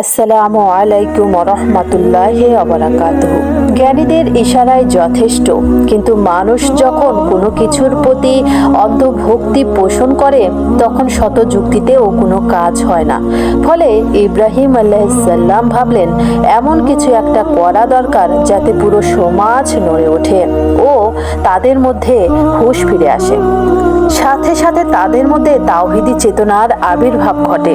আসসালামু আলাইকুম রহমতুল্লাহ অবরাকাতুহ জ্ঞানীদের ইশারায় যথেষ্ট, কিন্তু মানুষ যখন কোনো কিছুর প্রতি অন্ধভক্তি পোষণ করে, তখন শত যুক্তিতেও কোনো কাজ হয় না। ফলে ইব্রাহিম আলাইসাল্লাম ভাবলেন, এমন কিছু একটা করা দরকার যাতে পুরো সমাজ নড়ে ওঠে ও তাদের মধ্যে হুঁশ ফিরে আসে। সাথে সাথে তাদের মধ্যে তাওহিদি চেতনার আবির্ভাব ঘটে।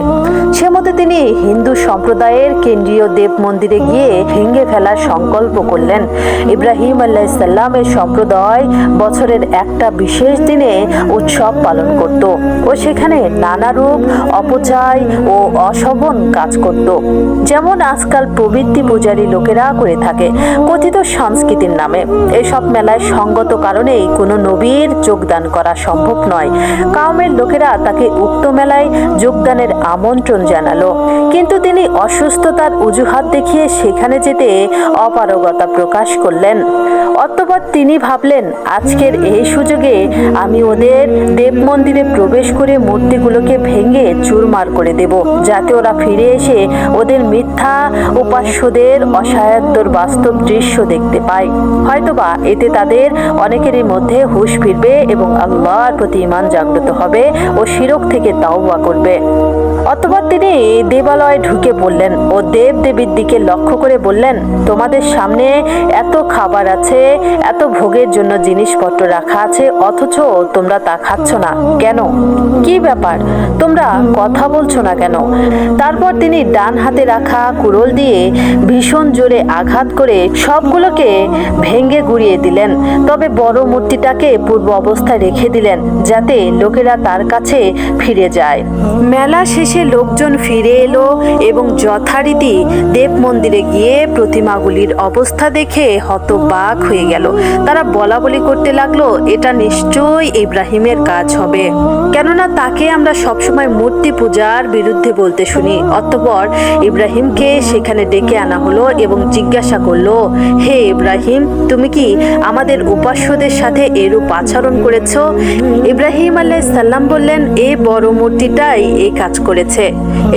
সে মতে তিনি হিন্দু সম্প্রদায়ের কেন্দ্রীয় দেব মন্দিরে গিয়ে ভেঙে ফেলার সংকল্প করলেন। ইব্রাহিম আল্লাহিসাল্লামের সম্প্রদায় বছরের একটা বিশেষ দিনে উৎসব পালন করত ও সেখানে নানা রূপ, অপচয় ও অশোভন কাজ করত। যেমন আজকাল প্রবৃত্তি পূজারী লোকেরা করে থাকে, কথিত সংস্কৃতির নামে। এসব মেলায় সঙ্গত কারণেই কোনো নবীর যোগদান করা সম্ভব নয়। কাউমের লোকেরা তাকে উক্ত মেলায় যোগদানের আমন্ত্রণ জানালো। কিন্তু তিনি অসুস্থতার অজুহাত দেখিয়ে সেখানে যেতে অপারগতা প্রকাশ করলেন। অতঃপর তিনি ভাবলেন, আজকের এই সুযোগে আমি ওদের দেব মন্দিরে প্রবেশ করে মূর্তিগুলোকে ভেঙে চুরমার করে দেব, যাতে ওরা ফিরে এসে ওদের মিথ্যা উপাস্যদের অসায়ত্তর বাস্তব দৃশ্য দেখতে পায়। হয়তোবা এতে তাদের অনেকেরই মধ্যে হুঁশ ফিরবে এবং আল্লাহর প্রতি ইমান জাগ্রত হবে ও শিরক থেকে তাওবা করবে। অতঃপর তিনি দেবালয়ে ঢুকে পড়লেন ও দেব দেবীর দিকে লক্ষ্য করে বললেন, তোমাদের সামনে এত খাবার আছে, এত ভোগের জন্য জিনিসপত্র রাখা আছে, অথচ তোমরা তা খাচ্ছ না। কেন? কি ব্যাপার? তোমরা কথা বলছো না কেন? তারপর তিনি ডান হাতে রাখা কুড়োল দিয়ে ভীষণ জোরে আঘাত করে সবগুলোকে ভেঙে গুড়িয়ে দিলেন। তবে বড় মূর্তিটাকে পূর্ব অবস্থায় রেখে দিলেন। যাতে লোকেরা তার কাছে ফিরে যায়। মেলা শেষে লোকজন ফিরে এলো এবং যথারীতি দেব মন্দিরে গিয়ে প্রতিমাগুলির অবস্থা দেখে হতবাক হয়ে গেল। তারা বলা বলি করতে লাগল, এটা নিশ্চয়ই ইব্রাহিমের কাজ হবে। কেননা তাকে আমরা সবসময় মূর্তি পূজার বিরুদ্ধে বলতে শুনি। অতঃপর ইব্রাহিমকে সেখানে ডেকে আনা হলো এবং জিজ্ঞাসা করল, হে ইব্রাহিম, তুমি কি আমাদের উপাস্যদের সাথে এরূপ আচরণ করেছ? ইব্রাহিম আল্লাহ সাল্লাম বললেন এই বড় মূর্তিটাই এই কাজ করেছে।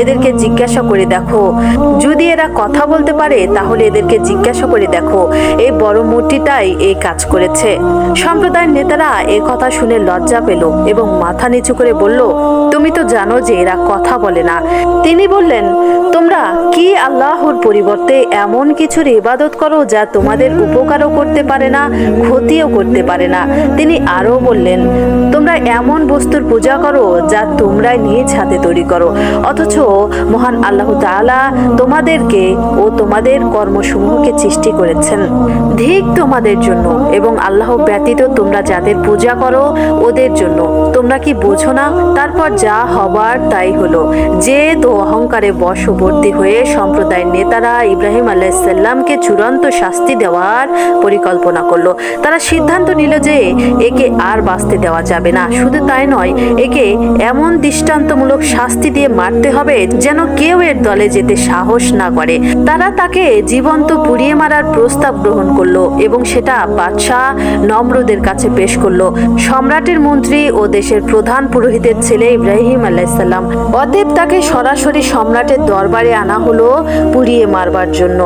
এদেরকে জিজ্ঞাসা করে দেখো। যদি এরা কথা বলতে পারে, তাহলে এদেরকে জিজ্ঞাসা করে দেখো। এই বড় মূর্তিটাই এই কাজ করেছে। সম্প্রদায়ের নেতারা এ কথা শুনে লজ্জা পেল এবং মাথা নিচু করে বলল, তুমি তো জানো যে এরা কথা বলে না। তিনি বললেন, তোমরা কি আল্লাহর পরিবর্তে এমন কিছুর ইবাদত করো যা তোমাদের উপকারও করতে পারে না, ক্ষতিও করতে পারে না? তিনি আরও বললেন তোমরা এমন বস্তুর পূজা করো যা তোমরাই নিজ হাতে তৈরি করো। অথচ মহান আল্লাহ তাআলা তোমাদেরকে ও তোমাদের কর্মসমূহকে সৃষ্টি করেছেন। ধিক তোমাদের জন্য এবং আল্লাহ ব্যতীত তোমরা যাদের পূজা করো ওদের জন্য। তোমরা কি বোঝো না? তারপর যা হবার তাই হলো। যে তো অহংকারে বশবর্তী হয়ে সম্প্রদায়ের নেতারা ইব্রাহিম আলাইসাল্লামকে চূড়ান্ত শাস্তি দেওয়ার পরিকল্পনা করল। তারা সিদ্ধান্ত নিল যে একে আর বাঁচতে দেওয়া যাবে না। শুধু তাই নয়, একে এমন দৃষ্টান্তমূলক শাস্তি দিয়ে মারতে হবে যেন কেউ এর দলে যেতে সাহস না করে। তারা তাকে জীবন্ত পুড়িয়ে মারার প্রস্তাব গ্রহণ করল এবং সেটা বাদশাহ নম্রদের কাছে পেশ করল। সম্রাটের মন্ত্রী ও দেশের প্রধান পুরোহিতের ছেলে ইব্রাহিম আলাইসাল্লাম অতএব তাকে সরাসরি সম্রাটের দরবারে আনা হলো পুড়িয়ে মারবার জন্য।